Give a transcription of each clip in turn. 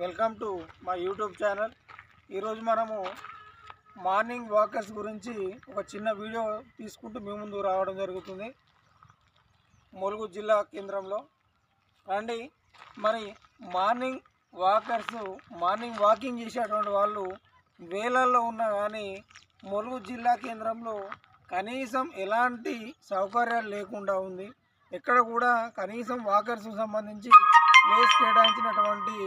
Welcome to మా YouTube channel. ఈరోజు మనము మార్నింగ్ వాకర్స్ గురించి ఒక చిన్న వీడియో తీసుకుంటూ మీ ముందు రావడం జరుగుతుంది. ములుగు జిల్లా కేంద్రంలో. అండి మరి మార్నింగ్ వాకర్స్ మార్నింగ్ వాకింగ్ చేసేటువంటి వాళ్ళు వేలల్లో ఉన్నా కానీ ములుగు జిల్లా కేంద్రంలో కనీసం ఎలాంటి సౌకర్యాలు లేకుండా ఉంది. ఎక్కడ కూడా కనీసం వాకర్స్ సంబంధించి ప్లేస్ కేటాయించినటువంటి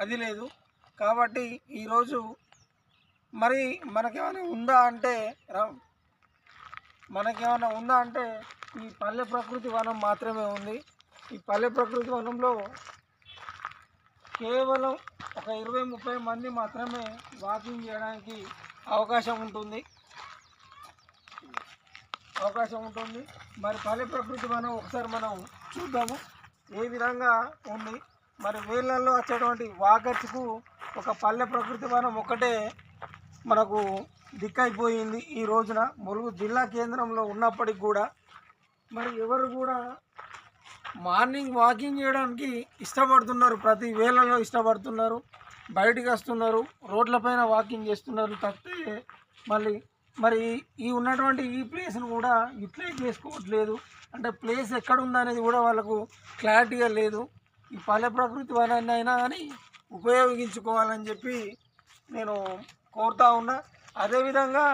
అది లేదు. కాబట్టి ఈరోజు మరి మనకేమైనా ఉందా అంటే మనకేమైనా ఉందా అంటే ఈ పల్లె ప్రకృతి వనం మాత్రమే ఉంది. ఈ పల్లె ప్రకృతి వనంలో కేవలం ఒక ఇరవై ముప్పై మంది మాత్రమే వాకింగ్ చేయడానికి అవకాశం ఉంటుంది. అవకాశం ఉంటుంది. మరి పల్లె ప్రకృతి మనం ఒకసారి మనం చూద్దాము. ఏ విధంగా ఉంది? మరి వేళ్ళల్లో వచ్చేటువంటి వాకర్స్కు ఒక పల్లె ప్రకృతి వనం ఒకటే మనకు దిక్కైపోయింది ఈ రోజున. ములుగు జిల్లా కేంద్రంలో ఉన్నప్పటికి కూడా మరి ఎవరు కూడా మార్నింగ్ వాకింగ్ చేయడానికి ఇష్టపడుతున్నారు. ప్రతి వేళలో ఇష్టపడుతున్నారు. బయటికి వస్తున్నారు. రోడ్లపైన వాకింగ్ చేస్తున్నారు. తప్పితే మళ్ళీ మరి ఈ ఉన్నటువంటి ఈ ప్లేస్ను కూడా యూటిలైజ్ చేసుకోవట్లేదు. అంటే ప్లేస్ ఎక్కడ ఉందనేది కూడా వాళ్ళకు క్లారిటీగా లేదు. ఈ పల్లె ప్రకృతి వనాన్ని అయినా కానీ ఉపయోగించుకోవాలని చెప్పి నేను కోరుతా ఉన్నా. అదేవిధంగా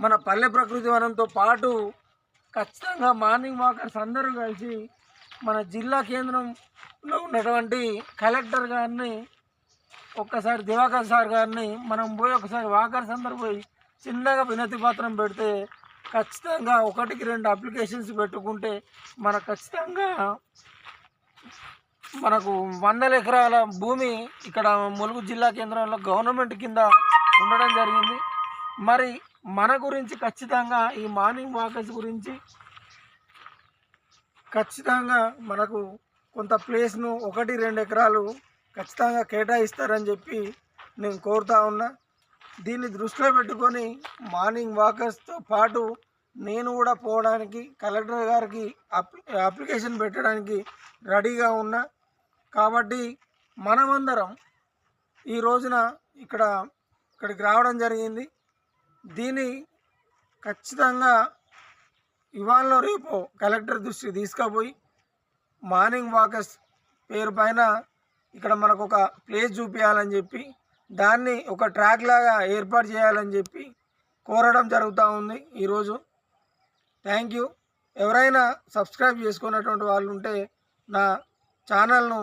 మన పల్లె ప్రకృతి వనంతో పాటు ఖచ్చితంగా మార్నింగ్ వాకర్స్ అందరూ కలిసి మన జిల్లా కేంద్రంలో ఉన్నటువంటి కలెక్టర్ గారిని ఒక్కసారి దివాకర్ సార్ గారిని మనం పోయి ఒకసారి వాకర్స్ అందరూ పోయి చిన్నగా వినతి పత్రం పెడితే ఖచ్చితంగా ఒకటికి రెండు అప్లికేషన్స్ పెట్టుకుంటే మన ఖచ్చితంగా మనకు వందల ఎకరాల భూమి ఇక్కడ ములుగు జిల్లా కేంద్రంలో గవర్నమెంట్ కింద ఉండడం జరిగింది. మరి మన గురించి ఖచ్చితంగా ఈ మార్నింగ్ వాకర్స్ గురించి ఖచ్చితంగా మనకు కొంత ప్లేస్ను ఒకటి రెండు ఎకరాలు ఖచ్చితంగా కేటాయిస్తారని చెప్పి నేను కోరుతా ఉన్నా. దీన్ని దృష్టిలో పెట్టుకొని మార్నింగ్ వాకర్స్తో పాటు నేను కూడా పోవడానికి కలెక్టర్ గారికి అప్లికేషన్ పెట్టడానికి రెడీగా ఉన్నా. కాబట్టి మనమందరం ఈ రోజున ఇక్కడ ఇక్కడికి రావడం జరిగింది. దీన్ని ఖచ్చితంగా ఇవాళ రేపు కలెక్టర్ దృష్టికి తీసుకుపోయి మార్నింగ్ వాకర్స్ పేరు పైన ఇక్కడ మనకు ఒక ప్లేస్ చూపించాలని చెప్పి దాన్ని ఒక ట్రాక్ లాగా ఏర్పాటు చేయాలని చెప్పి కోరడం జరుగుతూ ఉంది ఈరోజు థ్యాంక్ యూ. ఎవరైనా సబ్స్క్రైబ్ చేసుకున్నటువంటి వాళ్ళు ఉంటే నా ఛానల్ను